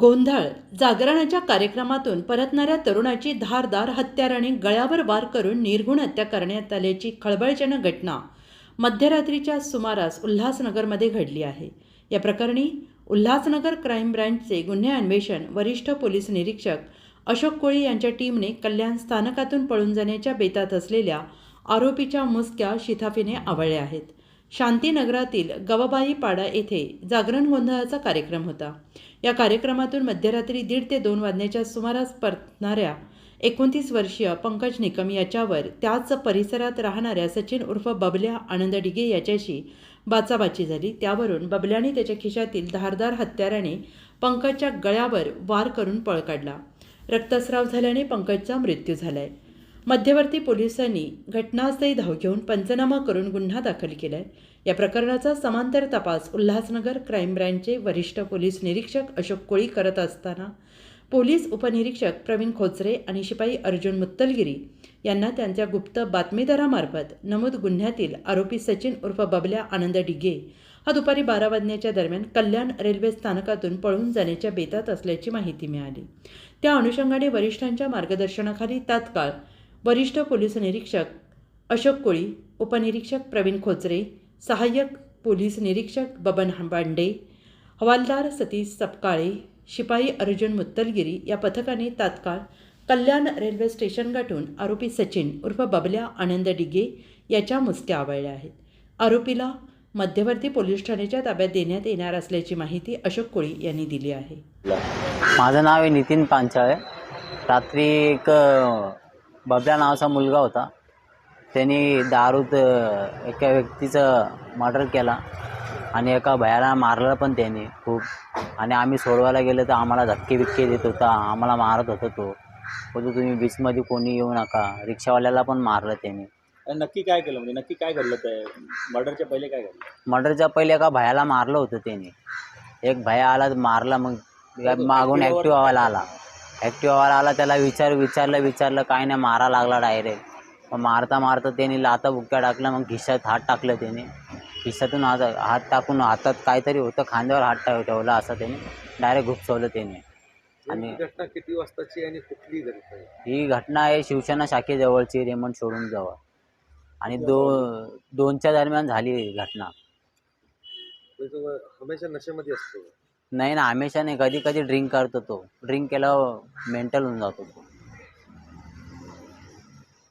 गोंधळ जागरणाच्या कार्यक्रमातून परतणाऱ्या तरुणाची धारदार हत्याराने गळ्यावर वार करून निर्घुण हत्या करण्यात आल्याची खळबळजनक घटना मध्यरात्रीच्या सुमारास उल्हासनगरमध्ये घडली आहे. या प्रकरणी उल्हासनगर क्राईम ब्रँचचे गुन्हे अन्वेषण वरिष्ठ पोलीस निरीक्षक अशोक कोळी यांच्या टीमने कल्याण स्थानकातून पळून जाण्याच्या बेतात असलेल्या आरोपीच्या मुसक्या शिथाफीने आवळल्या आहेत. शांतीनगरातील गवाबाई पाडा येथे जागरण गोंधळाचा कार्यक्रम होता. या कार्यक्रमातून मध्यरात्री दीड ते दोन वाजण्याच्या सुमारास परतणाऱ्या एकोणतीस वर्षीय पंकज निकम याच्यावर त्याच परिसरात राहणाऱ्या सचिन उर्फ बबल्या आनंद डिगे याच्याशी बाचाबाची झाली. त्यावरून बबल्याने त्याच्या खिशातील धारदार हत्याराने पंकजच्या गळ्यावर वार करून पळ काढला. रक्तस्राव झाल्याने पंकजचा मृत्यू झाला आहे मध्यवर्ती पोलिसांनी घटनास्थळी धाव घेऊन पंचनामा करून गुन्हा दाखल केलाय. या प्रकरणाचा समांतर तपास उल्हासनगर क्राईम ब्रँचचे वरिष्ठ पोलीस निरीक्षक अशोक कोळी करत असताना पोलीस उपनिरीक्षक प्रवीण खोचरे आणि शिपाई अर्जुन मुत्तलगिरी यांना त्यांच्या गुप्त बातमीदारामार्फत नमूद गुन्ह्यातील आरोपी सचिन उर्फ बबल्या आनंद डिगे हा दुपारी बारा वाजण्याच्या दरम्यान कल्याण रेल्वे स्थानकातून पळून जाण्याच्या बेतात असल्याची माहिती मिळाली. त्या अनुषंगाने वरिष्ठांच्या मार्गदर्शनाखाली तात्काळ वरिष्ठ पोलीस निरीक्षक अशोक कोळी उपनिरीक्षक प्रवीण खोचरे सहाय्यक पोलीस निरीक्षक बबन बांडे हवालदार सतीश सपकाळे शिपाई अर्जुन मुत्तलगिरी या पथकाने तात्काळ कल्याण रेल्वे स्टेशन गाठून आरोपी सचिन उर्फ बबल्या आनंद डिगे याच्या मुसक्या आवळल्या आहेत. आरोपीला मध्यवर्ती पोलीस ठाण्याच्या ताब्यात देण्यात येणार असल्याची माहिती अशोक कोळी यांनी दिली आहे. माझं नाव आहे नितीन पांचाळे. रात्री एक बबल्या नावाचा मुलगा होता. त्यांनी दारूत एका व्यक्तीचं मर्डर केला आणि एका भयाला मारलं पण त्याने खूप. आणि आम्ही सोडवायला गेलो तर आम्हाला धक्के बिक्के देत होता आम्हाला मारत होता तो. बोलतो तुम्ही बीचमध्ये कोणी येऊ नका. रिक्षावाल्याला पण मारलं त्याने. नक्की काय केलं? म्हणजे नक्की काय घडलं? ते मर्डरच्या पहिले काय घडलं? मर्डरच्या पहिले एका भयाला मारलं होतं त्याने. एक भया आला मारला मग मागून ॲक्टिवावाला आला. ॲक्टिवावाला आला त्याला विचार विचारलं विचारलं काय नाही मारा लागला डायरेक्ट मग मारता मारता त्याने लाता बुक्क्या टाकलं मग खिशात हात टाकलं त्याने. खिशातून हात हात टाकून हातात काहीतरी होतं खांद्यावर हात टाक ठेवला असं त्याने. डायरेक्ट घुपसवलं त्याने. आणि घटना किती वाजताची आणि कुठली ही घटना आहे शिवसेना शाखेजवळची रेमंड शोरूम जवळ. आणि दो दोनच्या दरम्यान झाली ही घटना. म्हणजे हमेशा नशेमध्ये असतो. नाही ना हमेशा नाही कधी कधी ड्रिंक करतो तो. ड्रिंक केल्यावर मेंटल होऊन जातो तो.